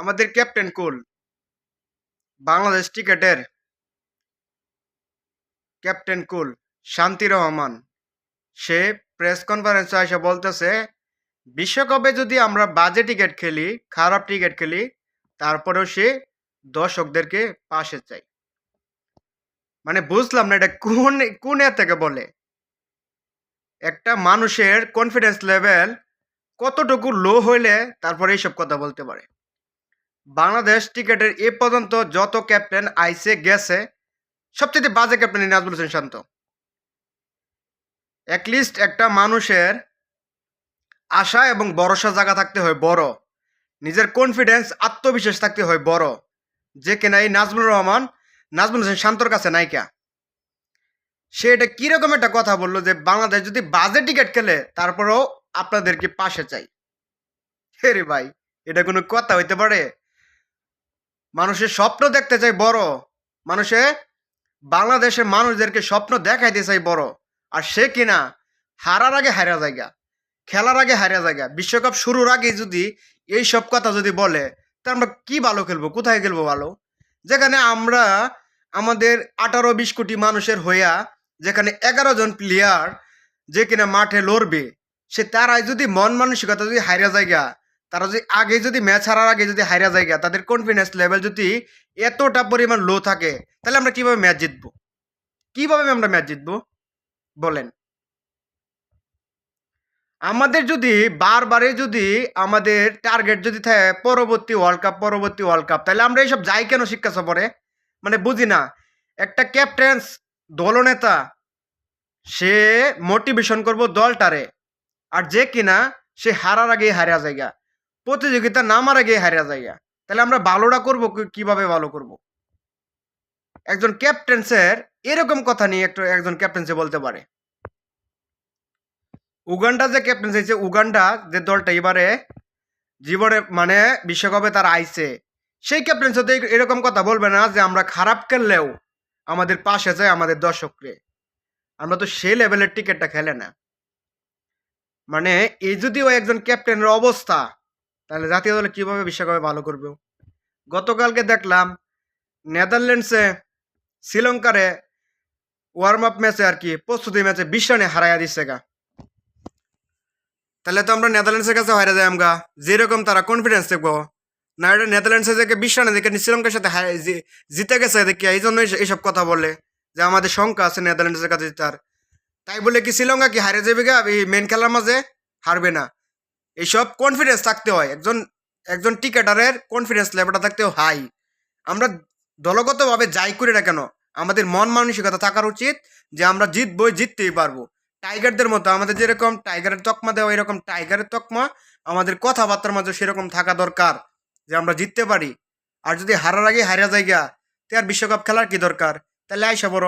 আমাদের ক্যাপ্টেন কুল, বাংলাদেশ ক্রিকেটের ক্যাপ্টেন কুল শান্তি রহমান। সে প্রেস কনফারেন্সে এসে বলতেছে, বিশ্বকাপে যদি আমরা বাজে টিকিট খেলি, খারাপ টিকিট খেলি, তারপরেও সে দর্শকদেরকে পাশে চাই। মানে বুঝলাম না এটা কোন কোন এর থেকে বলে? একটা মানুষের কনফিডেন্স লেভেল কতটুকু লো হইলে তারপরে এইসব কথা বলতে পারে? বাংলাদেশ ক্রিকেটের এ পর্যন্ত যত ক্যাপ্টেন আইসে, গেছে, সবচেয়ে বাজে captain Najmul Hossain Shanto. At least একটা মানুষের আশা এবং ভরসা জায়গা থাকতে হয় বড়। নিজের কনফিডেন্স আত্মবিশ্বাস থাকতে হয় বড়। যে কিনা এই নাজমুল রহমান, নাজমুল হোসেন শান্তর কাছে নাইকা সে এটা কীরকম একটা কথা বলল যে, বাংলাদেশ যদি বাজে টিকিট খেলে, তারপরেও আপনাদেরকে পাশে চাই। রে ভাই, এটা কোনো কথা হইতে পারে? মানুষের স্বপ্ন দেখতে চাই বড়। মানুষে বাংলাদেশের মানুষদেরকে স্বপ্ন দেখাইতে চাই বড়। আর সে কিনা হারার আগে হারা জায়গা, খেলার আগে হারা জায়গা। বিশ্বকাপ শুরুর আগে যদি এই সব কথা যদি বলে, তা আমরা কি ভালো খেলব? কোথায় খেলব ভালো? যেখানে আমরা আমাদের আঠারো, বিশ কোটি মানুষের হইয়া, যেখানে এগারো জন প্লেয়ার যে কিনা মাঠে লড়বে, সে তারাই যদি মন মানসিকতা যদি হাইরা জায়গা তারা যদি আগে যদি ম্যাচ হারার আগে যদি হাইরা জায়গা, তাদের কনফিডেন্স লেভেল যদি এতটা পরিমাণ লো থাকে, তাহলে আমরা কীভাবে ম্যাচ জিতবো? কীভাবে আমরা ম্যাচ জিতবো? বলেন। আমাদের যদি বারবারে যদি আমাদের টার্গেট যদি থাকে পরবর্তী ওয়ার্ল্ড কাপ পরবর্তী ওয়ার্ল্ড কাপ তাহলে আমরা এইসব যাই কেন শিক্ষা সফরে? মানে বুঝি না। একটা ক্যাপ্টেন্স দলনেতা, সে মোটিভেশন করব দলটারে। আর যে কিনা, সে হারার আগে হারা জায়গা। প্রতিযোগিতা নামার আগে হারা জায়গা তাহলে আমরা ভালোটা করব কীভাবে ভালো করব? একজন ক্যাপ্টেন্সের এরকম কথা নিয়ে একটু একজন ক্যাপ্টেন্সে বলতে পারে। উগান্ডা যে ক্যাপ্টেন্স হয়েছে, উগান্ডা যে দলটা এবারে জীবনে মানে বিশ্বকাপে তার আইছে, সেই ক্যাপ্টেন্স তো এরকম কথা বলবে না যে আমরা খারাপ খেললেও আমাদের পাশে যায় আমাদের দর্শকরে। আমরা তো সেই লেভেলের টিকিটটা খেলে না। মানে এই যদিও একজন ক্যাপ্টেনের অবস্থা তাহলে জাতীয় দলে কীভাবে বিশ্বকাপে ভালো করবে? গতকালকে দেখলাম নেদারল্যান্ডসে শ্রীলঙ্কারে ওয়ার্ম আপ ম্যাচে আর কি, প্রস্তুতি ম্যাচে বিশ রানে হারাইয়া দিচ্ছে গা। তাহলে তো আমরা নেদারল্যান্ডসের কাছে হারা যাই আমগা। যেরকম তারা কনফিডেন্স দেখব। না, এটা নেদারল্যান্ডসে দেখে বিশ রানে দেখে শ্রীলঙ্কার সাথে জিতে গেছে দেখি, এই জন্যই এইসব কথা বলে যে আমাদের শঙ্কা আছে নেদারল্যান্ডসের কাছে জিতার। তাই বলে কি শ্রীলঙ্কা কি হারে যাবে গা? এই মেন খেলার মাঝে হারবে না। এইসব কনফিডেন্স থাকতে হয়। একজন একজন টিকেটারের কনফিডেন্স লেভেলটা থাকতে হাই আমরা দলগতভাবে যাই করি না কেন, আমাদের মন মানসিকতা থাকার উচিত যে আমরা জিতবই জিততেই পারব। টাইগারদের মতো আমাদের যেরকম টাইগারের তকমা দেওয়া এরকম টাইগারের তকমা, আমাদের কথাবার্তার মাঝে সেরকম থাকা দরকার যে আমরা জিততে পারি। আর যদি হারার আগে হারা জায়গা তে আর বিশ্বকাপ খেলার কি দরকার? তাহলে আইসা বড়